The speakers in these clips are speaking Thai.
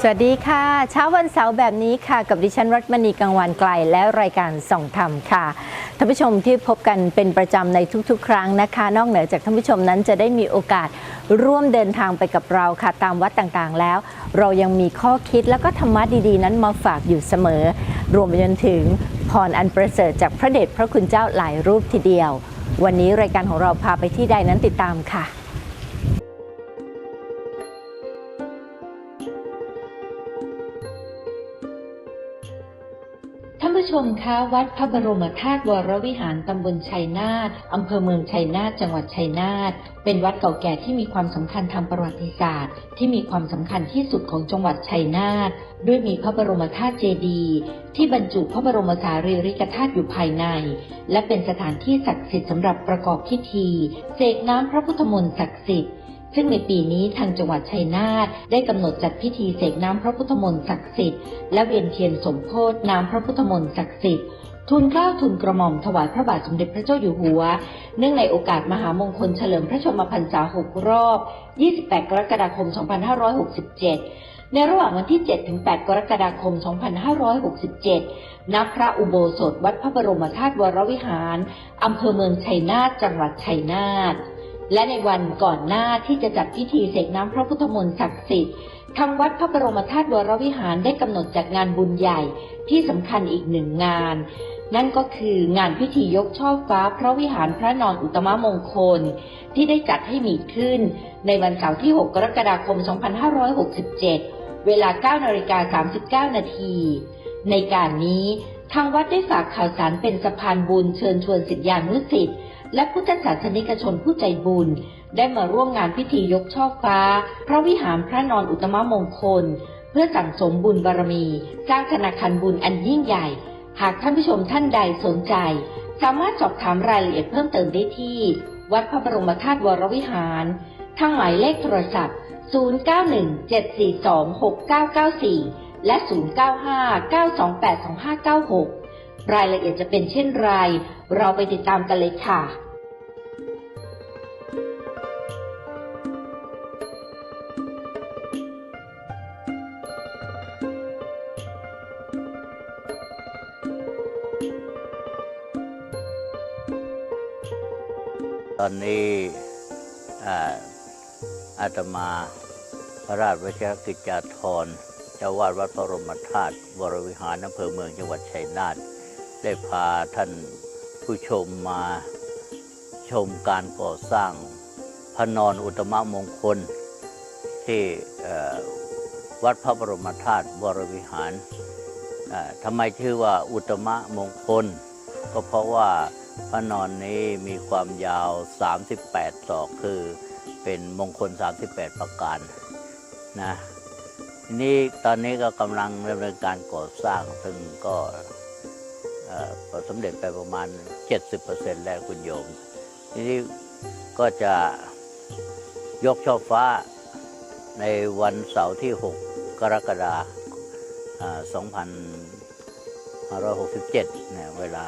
สวัสดีค่ะ เช้าวันเสาร์แบบนี้ค่ะ กับดิฉันรัตมณีกังวานไกล และรายการส่องธรรมค่ะท่านผู้ชมที่พบกันเป็นประจำในทุกๆ ครั้งนะคะ นอกเหนือจากท่านผู้ชมนั้นจะได้มีโอกาสร่วมเดินทางไปกับเราค่ะ ตามวัดต่างๆแล้ว เรายังมีข้อคิดแล้วก็ธรรมะดีๆ นั้นมาฝากอยู่เสมอ รวมไปจนถึงพรอันประเสริฐจากพระเดชพระคุณเจ้าหลายรูปทีเดียว วันนี้รายการของเราพาไปที่ใดนั้นติดตามค่ะ ผู้ชมคะวัดพระบรมธาตุวรวิหารตำบลชัยนาทอำเภอเมืองชัยนาทจังหวัดชัยนาทเป็นวัดเก่าแก่ที่มีความสำคัญทางประวัติศาสตร์ ที่มีความสำคัญที่สุดของจังหวัดชัยนาทด้วยมีพระบรมธาตุเจดีย์ที่บรรจุพระบรมสารีริกธาตุอยู่ภายใน และเป็นสถานที่ศักดิ์สิทธิ์สำหรับประกอบพิธี เสกน้ำพระพุทธมนต์ศักดิ์สิทธิ์ ซึ่งในปีนี้ทางจังหวัดชัยนาทได้กำหนดจัดพิธีเสกน้ำพระพุทธมนต์ศักดิ์สิทธิ์และเวียนเทียนสมโพธิน้ำพระพุทธมนต์ศักดิ์สิทธิ์ทูลเกล้าทูลกระหม่อมถวายพระบาทสมเด็จพระเจ้าอยู่หัว เนื่องในโอกาสมหามงคลเฉลิมพระชนมพรรษา 6 รอบ 28 กรกฎาคม 2567 ในระหว่างวันที่ 7 ถึง 8 กรกฎาคม 2567 ณ พระอุโบสถวัดพระบรมธาตุวรวิหาร อำเภอเมืองชัยนาท จังหวัดชัยนาท และในวันก่อนหน้าที่จะจัดพิธีเสกน้ำพระพุทธมนต์ศักดิ์สิทธิ์ทางวัดพระบรมธาตุวรวิหารได้กำหนดจัดงานบุญใหญ่ที่สำคัญอีกหนึ่งงาน นั่นก็คืองานพิธียกช่อฟ้าพระวิหารพระนอนอุตตมมงคล ที่ได้จัดให้มีขึ้น ในวันเสาร์ที่ 6 กรกฎาคม 2567 เวลา 9นาฬิกา39 นาที ในการนี้ ทางวัดได้ฝากข่าวสารเป็นสะพานบุญเชิญชวนสิทธิานุสิทธิ์และพุทธศาสนิกชนผู้ใจบุญ ได้มาร่วมงานพิธียกช่อฟ้า พระวิหารพระนอนอุตตมมงคล เพื่อสั่งสมบุญบารมี สร้างธนาคารบุญอันยิ่งใหญ่ หากท่านผู้ชมท่านใดสนใจ สามารถสอบถามรายละเอียดเพิ่มเติมได้ที่ วัดพระบรมธาตุวรวิหาร ทางหมายเลขโทรศัพท์ 0917426994 และ 0959282596 รายละเอียดจะเป็นเช่นไร เราไปติดตามกันเลยค่ะ ตอนนี้อ่าอาตมาพระราชวชิรกิจจาธร เจ้าวาดวัดพระรมธาตุวรวิหารอำเภอเมืองจังหวัดชัยนาทได้พาท่านผู้ชมมาชมการก่อสร้างพระนอนอุตตมมงคล ที่วัดพระบรมธาตุวรวิหารทำไมชื่อว่าอุตตมมงคล ก็เพราะว่าพระนอนนี้มีความยาว 38ศอกคือเป็นมงคล 38 ประการนะ ทีนี่ตอนนี้ก็กำลังดำเนินการก่อสร้าง ซึ่งก็ประสบสำเร็จไปประมาณ 70%แล้วคุณโยม ทีนี้ก็จะยกช่อฟ้าในวันเสาร์ที่ 6 กรกฎาคม2567เนี่ยเวลา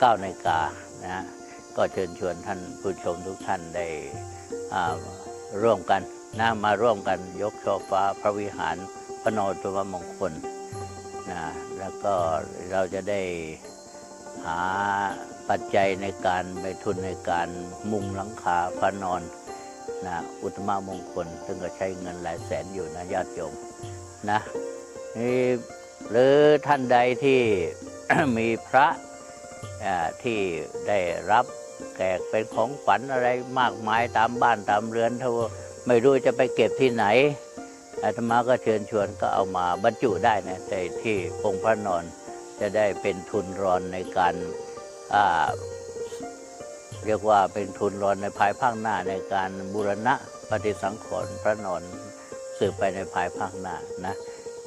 9นาฬิกานะฮะก็เชิญชวนท่านผู้ชมทุกท่านได้ร่วมกัน นะมาร่วมกันยกช่อฟ้าพระวิหารพระนอนตุมมงคลนะแล้วก็เราจะได้หาปัจจัยในการไปทุนในการมุงหลังคาพระนอนนะอุตตมมงคล ซึ่งก็ใช้เงินหลายแสนอยู่นะญาติโยมนะนี่หรือท่านใดที่มีพระที่ได้รับแขกเป็นของขวัญอะไรมากมายตามบ้านตามเรือนทั่ว ไม่รู้จะไปเก็บที่ไหนอาตมาก็เชิญชวนก็เอามาบรรจุได้นะในที่องค์พระนอนจะได้เป็นทุนรอนในการเรียกว่าเป็นทุนรอนในภายภาคหน้าในการบูรณะปฏิสังขรณ์พระนอนสืบไปในภายภาคหน้านะ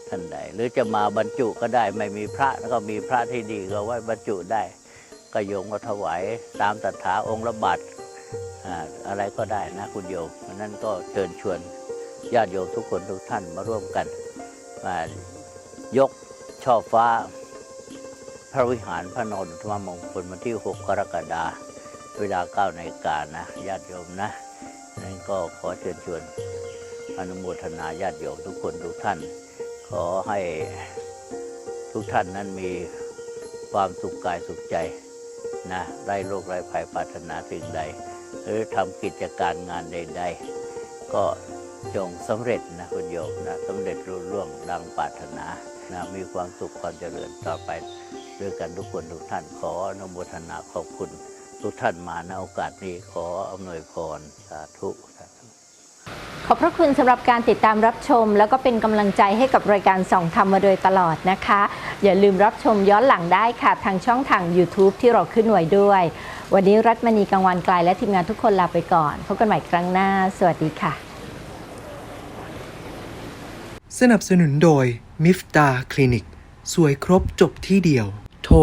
ท่านใดหรือจะมาบรรจุก็ได้ไม่มีพระแล้วก็มีพระที่ดีก็ไว้บรรจุได้ก็โยมก็ถวายตามตถาองค์ละบาท อะไรก็ได้นะคุณโยมเพราะนั้นก็เชิญชวนญาติโยมทุกคนทุกท่านมาร่วมกันมายกช่อฟ้า พระวิหารพระนนทมมงคลวันที่ 6 กรกฎาคมเวลา9นาฬิกานะญาติโยมนะนั้นก็ขอเชิญชวนอนุโมทนาญาติโยมทุกคนทุกท่าน ขอให้ทุกท่านนั้นมีความสุขกายสุขใจนะไร้โรคไร้ภัยปรารถนาสิ่งใด หรือทำกิจการงานใด ๆ ก็จงสำเร็จนะคุณโยมนะสำเร็จรุ่ร่วงดังปรารถนานะมีความสุขความเจริญต่อไปด้วยกันทุกคนทุกท่านขออนุโมทนาขอบคุณทุกท่านมาในโอกาสนี้ขออำนวยพรสาธุสาธุขอบพระคุณสำหรับการติดตามรับชม แล้วก็เป็นกำลังใจให้กับรายการส่องธรรมมาโดยตลอดนะคะ อย่าลืมรับชมย้อนหลังได้ค่ะ ทางช่องทาง YouTube ที่เราขึ้นไว้ด้วย วันนี้รัตมณีกังวานไกลและทีมงานทุกคนลาไปก่อน พบกันใหม่ครั้งหน้า สวัสดีค่ะ สนับสนุนโดยมิฟตาคลินิก สวยครบจบที่เดียว โทร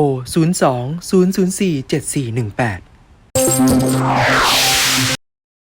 02 004 7418